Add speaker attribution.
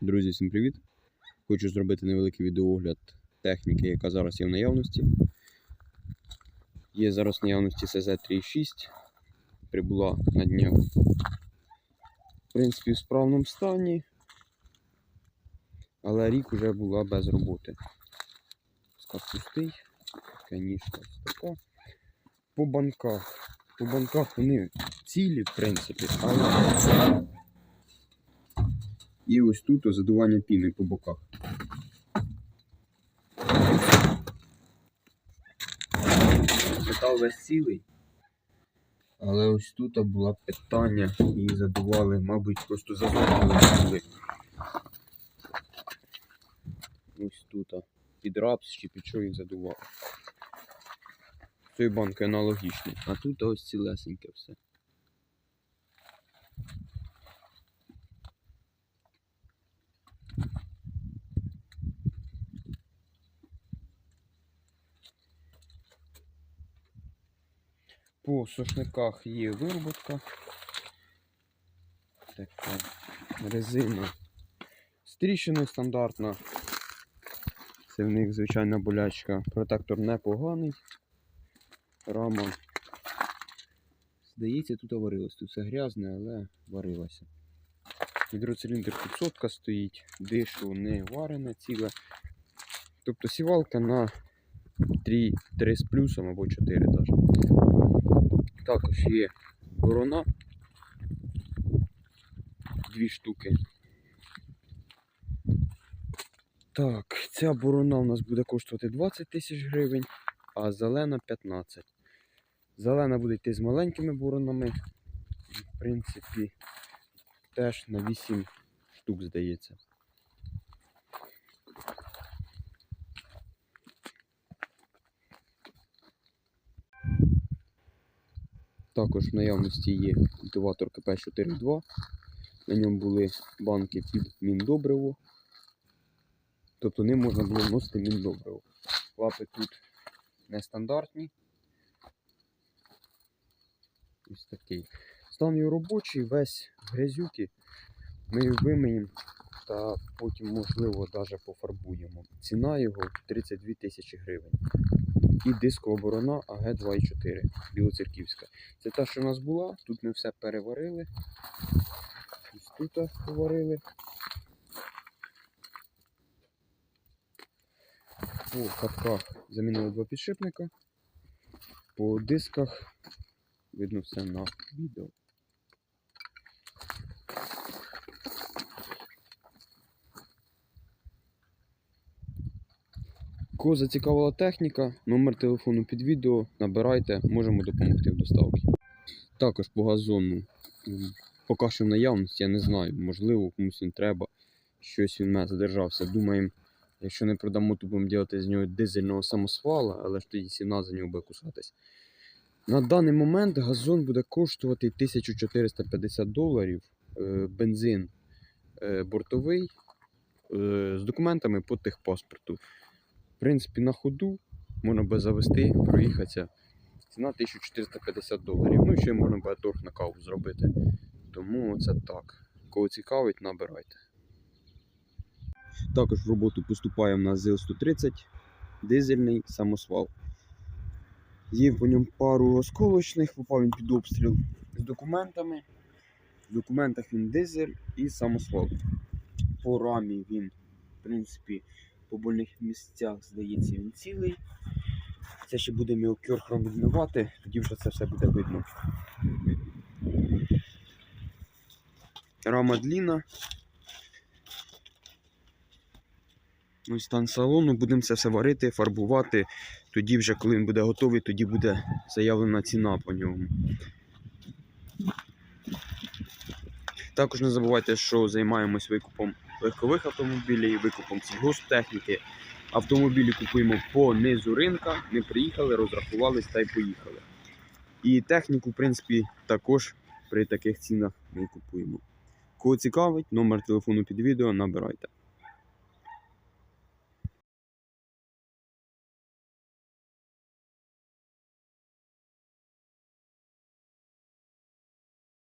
Speaker 1: Друзі, всім привіт! Хочу зробити невеликий відеоогляд техніки, яка зараз є в наявності. Є зараз в наявності СЗ-36, прибула на днях. В принципі, в справному стані, але рік вже була без роботи. Скат пустий, ось така. По банках. По банках вони цілі, в принципі, але і ось тут задування піни по боках. Метал весь цілий. Але ось тут було питання, її задували, мабуть, просто задували. Ось тут під рапс чи під що їх задували. Цієї банки аналогічні, а тут ось цілесеньке все. По сушниках є вироботка. Така резина з тріщиною стандартна. Це в них звичайна болячка. Протектор непоганий. Рама. Здається, тут варилось. Тут все грязне, але варилося. Гідроциліндр 500 стоїть, дишу не варене ціле. Тобто сівалка на 3, 3 з плюсом або 4 навіть. Також є борона. Дві штуки. Так, ця борона у нас буде коштувати 20 тисяч гривень, а зелена 15. Зелена буде йти з маленькими боронами. В принципі, теж на 8 штук, здається. Також в наявності є культиватор КП-42. На ньому були банки під міндобриво. Тобто ним можна було вносити міндобриво. Лапи тут нестандартні. Ось такий. Стан його робочий, весь грязюки. Ми його вимиємо та потім, можливо, навіть пофарбуємо. Ціна його 32 тисячі гривень. І дискова борона АГ-2,4 Білоцерківська. Це та, що в нас була. Тут ми все переварили. Ось тут поварили. По катках замінили два підшипника. По дисках видно все на відео. Кого зацікавила техніка, номер телефону під відео, набирайте, можемо допомогти в доставці. Також по газону, поки що наявності, я не знаю, можливо, комусь він треба. Щось він мене задержався. Думаємо, якщо не продамо, то будемо робити з нього дизельного самосвала, але ж тоді ціна за нього буде кусатись. На даний момент газон буде коштувати 1450 доларів, е, бензин е, бортовий е, з документами по техпаспорту. В принципі, на ходу можна би завести, проїхатися. Ціна 1450 доларів. Ну і ще можна буде торг на каву зробити. Тому це так. Кого цікавить, набирайте. Також в роботу поступає в нас ЗИЛ-130, дизельний самосвал. Є по ньому пару осколочних, попав він під обстріл з документами. В документах він дизель і самосвал. По рамі він, в принципі, по больних місцях, здається, він цілий. Це ще будемо його кьорхром відмивати, тоді вже це все буде видно. Рама длінна. Ось стан салону, будемо це все варити, фарбувати. Тоді вже, коли він буде готовий, тоді буде заявлена ціна по ньому. Також не забувайте, що займаємось викупом легкових автомобілів, викупом сільгосптехніки. Автомобілі купуємо по низу ринка. Ми приїхали, розрахувались та й поїхали. І техніку, в принципі, також при таких цінах ми купуємо. Кого цікавить, номер телефону під відео набирайте.